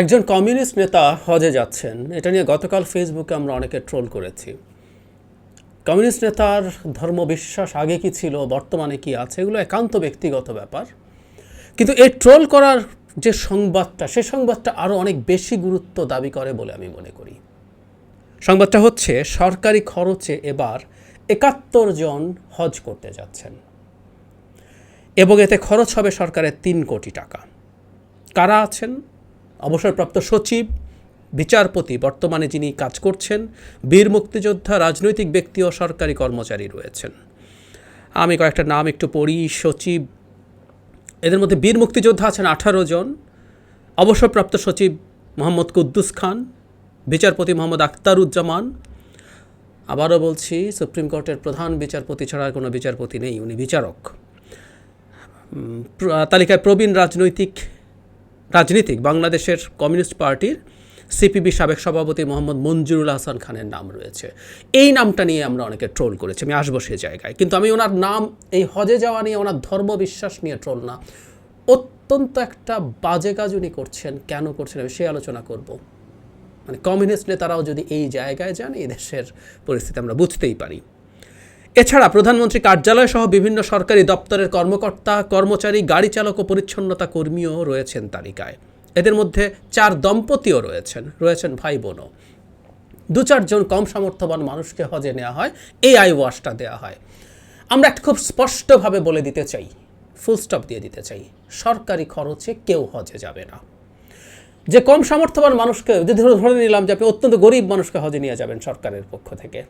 একজন কমিউনিস্ট নেতা হজে যাচ্ছেন। এটা নিয়ে গতকাল ফেসবুকে আমরা অনেকে ট্রোল করেছি। কমিউনিস্ট নেতার ধর্মবিশ্বাস আগে কি ছিল, বর্তমানে কি আছে, এগুলো একান্ত ব্যক্তিগত ব্যাপার। কিন্তু এই ট্রোল করার যে সংবাদটা, সে সংবাদটা আরও অনেক বেশি গুরুত্ব দাবি করে বলে আমি মনে করি। সংবাদটা হচ্ছে, সরকারি খরচে এবার একাত্তর জন হজ করতে যাচ্ছেন। এবং এতে খরচ হবে সরকারের তিন কোটি টাকা। কারা আছেন? অবসরপ্রাপ্ত সচিব, বিচারপতি বর্তমানে যিনি কাজ করছেন, বীর মুক্তিযোদ্ধা, রাজনৈতিক ব্যক্তি ও সরকারি কর্মচারী রয়েছেন। আমি কয়েকটা নাম একটু পড়ি, সচিব। এদের মধ্যে বীর মুক্তিযোদ্ধা আছেন আঠারো জন, অবসরপ্রাপ্ত সচিব মোহাম্মদ কুদ্দুস খান, বিচারপতি মোহাম্মদ আখতারুজ্জামান। আবারও বলছি, সুপ্রিম কোর্টের প্রধান বিচারপতি ছাড়া কোনো বিচারপতি নেই, উনি বিচারক। তালিকায় প্রবীণ রাজনৈতিক রাজনীতিক বাংলাদেশের কমিউনিস্ট পার্টির সিপিবি সাবেক সভাপতি মোহাম্মদ মঞ্জুরুল হাসান খানের নাম রয়েছে। এই নামটা নিয়ে আমরা অনেকে ট্রোল করেছি, আমি আসব সে জায়গায়। কিন্তু আমি ওনার নাম, এই হজে যাওয়া নিয়ে, ওনার ধর্মবিশ্বাস নিয়ে ট্রোল না। অত্যন্ত একটা বাজে কাজ উনি করছেন, কেন করছেন, আমি সে আলোচনা করব। মানে কমিউনিস্ট নেতারাও যদি এই জায়গায় যান, এই দেশের পরিস্থিতি আমরা বুঝতেই পারি। এছাড়া প্রধানমন্ত্রী কার্যালয় সহ বিভিন্ন সরকারি দপ্তরের কর্মকর্তা, কর্মচারী, গাড়ি চালক ও পরিচ্ছন্নতা কর্মীও রয়েছেন তালিকায়। এদের মধ্যে চার দম্পতিও রয়েছেন রয়েছেন ভাই বোনও। দু চারজন কম সামর্থ্যবান মানুষকে হজে নেওয়া হয় এই আই ওয়াশটা দেওয়া হয়। আমরা একটা খুব স্পষ্টভাবে বলে দিতে চাই, ফুল স্টপ দিয়ে দিতে চাই, সরকারি খরচে কেউ হজে যাবে না। যে কম সামর্থ্যবান মানুষকে যদি ধরে ধরে নিলাম যে আপনি অত্যন্ত গরিব মানুষকে হজে নিয়ে যাবেন সরকারের পক্ষ থেকে,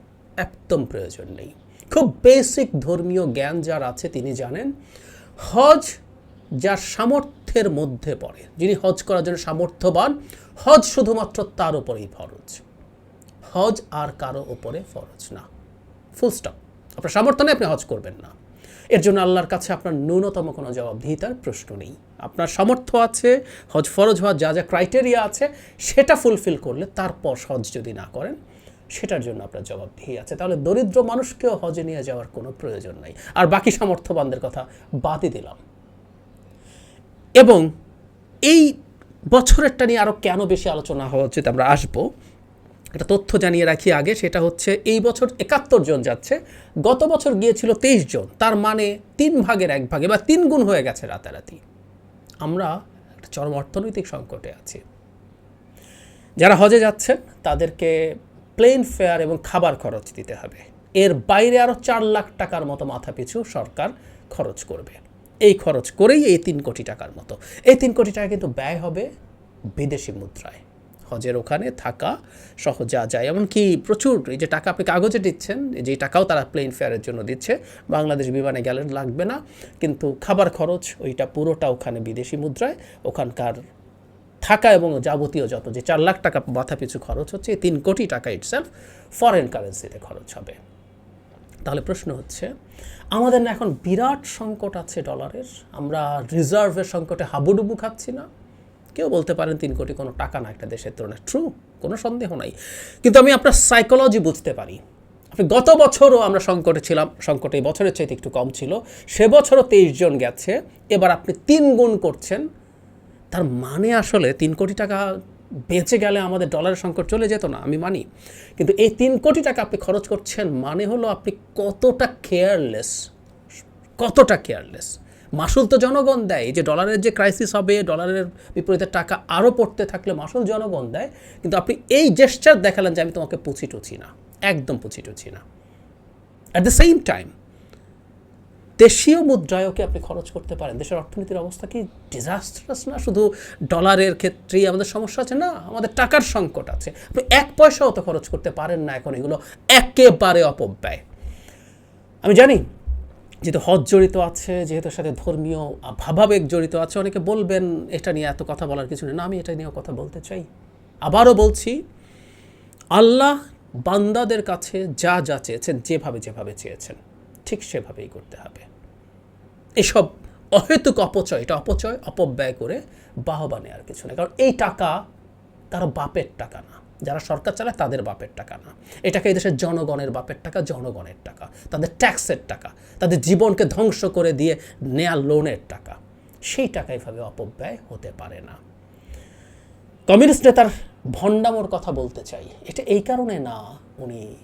একদম প্রয়োজন নেই। খুব বেসিক ধর্মীয় জ্ঞান যার আছে তিনি জানেন, হজ যার সামর্থ্যের মধ্যে পড়ে। যিনি হজ করার জন্য সামর্থ্যবান, হজ শুধুমাত্র তার উপরেই ফরজ। হজ আর কারও ওপরে ফরজ না। ফুল স্টপ আপনার সামর্থ্য নেই, আপনি হজ করবেন না। এর জন্য আল্লাহর কাছে আপনার ন্যূনতম কোনো জবাবদিহিতার প্রশ্ন নেই। আপনার সামর্থ্য আছে, হজ ফরজ হওয়ার যা যা ক্রাইটেরিয়া আছে, সেটা ফুলফিল করলে তারপর হজ যদি না করেন সেটার জন্য আপনার জবাব জবাবদিহি আছে। তাহলে দরিদ্র মানুষকেও হজে নিয়ে যাওয়ার কোনো প্রয়োজন নাই। আর বাকি সামর্থ্যবানদের কথা বাদই দিলাম। এবং এই বছরেরটা নিয়ে আরও কেন বেশি আলোচনা হওয়া উচিত আমরা আসব, একটা তথ্য জানিয়ে রাখি আগে, সেটা হচ্ছে এই বছর একাত্তর জন যাচ্ছে। গত বছর গিয়েছিল তেইশ জন, তার মানে তিন ভাগের এক ভাগে বা তিন গুণ হয়ে গেছে রাতারাতি। আমরা একটা চরম অর্থনৈতিক সংকটে আছি। যারা হজে যাচ্ছেন, তাদেরকে প্লেন ফেয়ার এবং খাবার খরচ দিতে হবে। এর বাইরে আরও চার লাখ টাকার মতো মাথা পিছু সরকার খরচ করবে। এই খরচ করেই এই তিন কোটি টাকার মতো। এই তিন কোটি টাকা কিন্তু ব্যয় হবে বিদেশি মুদ্রায়। হজের ওখানে থাকা সহ যা যায় এমনকি প্রচুর এই যে টাকা আপনি কাগজে দিচ্ছেন, যে টাকাও তারা প্লেন ফেয়ারের জন্য দিচ্ছে, বাংলাদেশ বিমানে গেলে লাগবে না। কিন্তু খাবার খরচ, ওইটা পুরোটা ওখানে বিদেশি মুদ্রায়, ওখানকার থাকা এবং যাবতীয় যত যে চার লাখ টাকা মাথা পিছু খরচ হচ্ছে, এই তিন কোটি টাকা ইটসেলফ ফরেন কারেন্সিতে খরচ হবে। তাহলে প্রশ্ন হচ্ছে, আমাদের না এখন বিরাট সংকট আছে ডলারের, আমরা রিজার্ভের সংকটে হাবুডুবু খাচ্ছি না। কেউ বলতে পারেন তিন কোটি কোনো টাকা না একটা দেশের তুলনায়। ট্রু কোনো সন্দেহ নাই। কিন্তু আমি আপনার সাইকোলজি বুঝতে পারি। আপনি গত বছরও আমরা সংকটে ছিলাম, সংকটে এই বছরের চাইতে একটু কম ছিল। সে বছরও তেইশ জন গেছে। এবার আপনি তিন গুণ করছেন। তার মানে আসলে তিন কোটি টাকা বেঁচে গেলে আমাদের ডলারের সংকট চলে যেত না, আমি মানি। কিন্তু এই তিন কোটি টাকা আপনি খরচ করছেন মানে হলো আপনি কতটা কেয়ারলেস কতটা কেয়ারলেস মাসুল তো জনগণ দেয়, যে ডলারের যে ক্রাইসিস হবে, ডলারের বিপরীতে টাকা আরও পড়তে থাকলে মাসুল জনগণ দেয়, কিন্তু আপনি এই জেস্টার দেখালেন যে আমি তোমাকে পুছি টুছি না, একদম পুছি টুছি না। অ্যাট দ্য সেম টাইম দেশীয় মুদ্রায়ও কি আপনি খরচ করতে পারেন? দেশের অর্থনীতির অবস্থা কি ডিজাস্টারাস না? শুধু ডলারের ক্ষেত্রেই আমাদের সমস্যা আছে? না, আমাদের টাকার সংকট আছে। আপনি এক পয়সাও তো খরচ করতে পারেন না এখন এগুলো একেবারে অপব্যয়। আমি জানি, যেহেতু হজ জড়িত আছে, যেহেতু সাথে ধর্মীয় ভাবাবেগ জড়িত আছে, অনেকে বলবেন, এটা নিয়ে এত কথা বলার কিছু নেই। না, আমি এটা নিয়েও কথা বলতে চাই। আবারও বলছি, আল্লাহ বান্দাদের কাছে যা যা চেয়েছেন, যেভাবে যেভাবে চেয়েছেন। ঠিক সেভাবেই করতে হবে। এসব অহেতুক অপচয়, এটা অপচয়, অপব্যয় করে বাহবা নেওয়ার কিছু নেই। কারণ এই টাকা কারও বাপের টাকা না। যারা সরকার চালায় তাদের বাপের টাকা না। এটাকে দেশের জনগণের বাপের টাকা, জনগণের টাকা। তাদের ট্যাক্সের টাকা। তাদের জীবনকে ধ্বংস করে দিয়ে নেয়া লোনের টাকা। সেই টাকা এভাবে অপব্যয় হতে পারে না। কমিউনিস্ট নেতার ভণ্ডামোর কথা বলতে চাই। এটা এই কারণে না উনি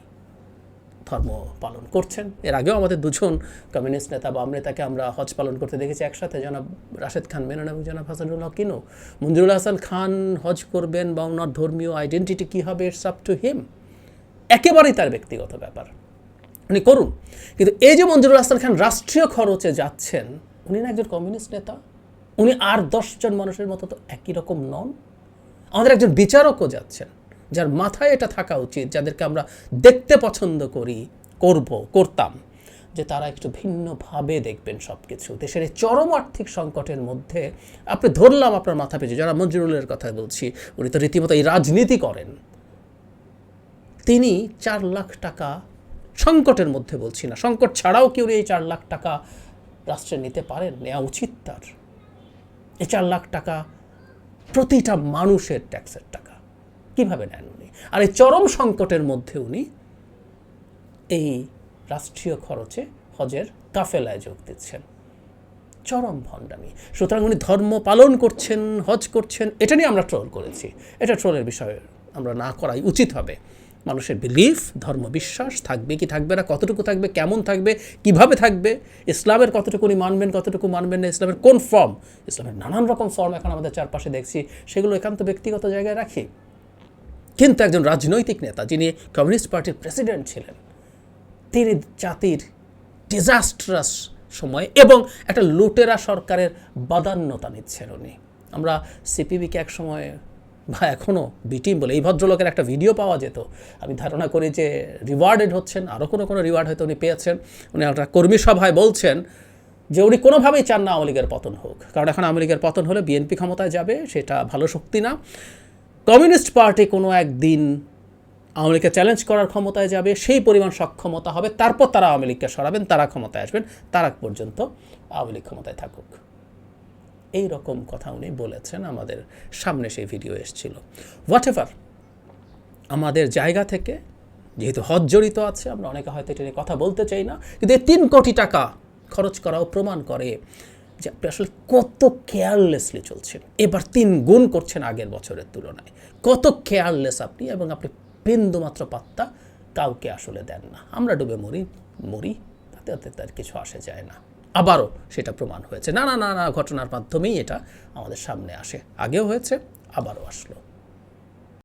ধর্ম পালন করছেন। এর আগেও আমাদের দুজন কমিউনিস্ট নেতা বাম নেতাকে আমরা হজ পালন করতে দেখেছি একসাথে। জনাব রাশেদ খান মেনন এবং জনাব হাসানুল হক কিনো। মঞ্জুরুল হাসান খান হজ করবেন বা ওনার ধর্মীয় আইডেন্টিটি কী হবে ইটস আপ টু হিম একেবারেই তার ব্যক্তিগত ব্যাপার। উনি করুন। কিন্তু এই যে মঞ্জুরুল হাসান খান রাষ্ট্রীয় খরচে যাচ্ছেন, উনি না একজন কমিউনিস্ট নেতা? উনি আর দশজন মানুষের মতো তো একই রকম নন? আমাদের একজন বিচারকও যাচ্ছেন। যার মাথায় এটা থাকা উচিত, যাদেরকে আমরা দেখতে পছন্দ করি, করব, করতাম, যে তারা একটু ভিন্নভাবে দেখবেন সব কিছু দেশের এই চরম আর্থিক সংকটের মধ্যে আপনি ধরলাম আপনার মাথা পেয়েছে যারা মঞ্জুরুলের কথা বলছি, উনি তো রীতিমতো এই রাজনীতি করেন। তিনি চার লাখ টাকা সংকটের মধ্যে বলছি না, সংকট ছাড়াও কি উনি এই চার লাখ টাকা রাষ্ট্রে নিতে পারেন? নেওয়া উচিত তার। এই চার লাখ টাকা প্রতিটা মানুষের ট্যাক্সের টাকা। কীভাবে নেন উনি? আর এই চরম সংকটের মধ্যে উনি এই রাষ্ট্রীয় খরচে হজের কাফেলায় যোগ দিচ্ছেন। চরম ভণ্ডামি। সুতরাং উনি ধর্ম পালন করছেন, হজ করছেন, এটা নিয়ে আমরা ট্রোল করেছি। এটা ট্রোলের বিষয়ে আমরা না করাই উচিত হবে। মানুষের বিলিফ ধর্ম বিশ্বাস, থাকবে কি থাকবে না, কতটুকু থাকবে, কেমন থাকবে, কীভাবে থাকবে, ইসলামের কতটুকু উনি মানবেন, কতটুকু মানবেন না, ইসলামের কোন ফর্ম ইসলামের নানান রকম ফর্ম এখন আমাদের চারপাশে দেখছি। সেগুলো একান্ত ব্যক্তিগত জায়গায় রাখি। কিন্তু একজন রাজনৈতিক নেতা যিনি কমিউনিস্ট পার্টির প্রেসিডেন্ট ছিলেন, তিনি জাতির ডিজাস্ট্রাস সময় এবং একটা লুটেরা সরকারের বাদান্যতা নিচ্ছেন উনি। আমরা সিপিবিকে এক সময় বা এখনও বিটিম বলে এই ভদ্রলোকের একটা ভিডিও পাওয়া যেত। আমি ধারণা করি যে রিওয়ার্ডেড হচ্ছেন আরও কোনো কোনো রিওয়ার্ড হয়তো উনি পেয়েছেন। উনি একটা কর্মী সভায় বলছেন যে উনি কোনোভাবেই চান না আওয়ামী লীগের পতন হোক। কারণ এখন আওয়ামী লীগের পতন হলে বিএনপি ক্ষমতায় যাবে, সেটা ভালো শক্তি না। কমিউনিস্ট পার্টি কোনো একদিন আওয়ামী লীগকে চ্যালেঞ্জ করার ক্ষমতায় যাবে, সেই পরিমাণ সক্ষমতা হবে, তারপর তারা আওয়ামী লীগকে সরাবেন, তারা ক্ষমতায় আসবেন, তার পর্যন্ত আওয়ামী লীগ ক্ষমতায় থাকুক। এই রকম কথা উনি বলেছেন, আমাদের সামনে সেই ভিডিও এসেছিল। হোয়াট এভার আমাদের জায়গা থেকে, যেহেতু হজ জড়িত আছে, আমরা অনেকে হয়তো এটা নিয়ে কথা বলতে চাই না, কিন্তু এই তিন কোটি টাকা খরচ করাও প্রমাণ করে যে আপনি আসলে কত কেয়ারলেসলি চলছেন। এবার তিন গুণ করছেন আগের বছরের তুলনায়। কত কেয়ারলেস আপনি এবং আপনি বিন্দুমাত্র পাত্তা কাউকে আসলে দেন না। আমরা ডুবে মরি মরি, তাতে তাতে তার কিছু আসে যায় না। আবারও সেটা প্রমাণ হয়েছে। না না না না, ঘটনার মাধ্যমেই এটা আমাদের সামনে আসে। আগেও হয়েছে, আবারও আসলো।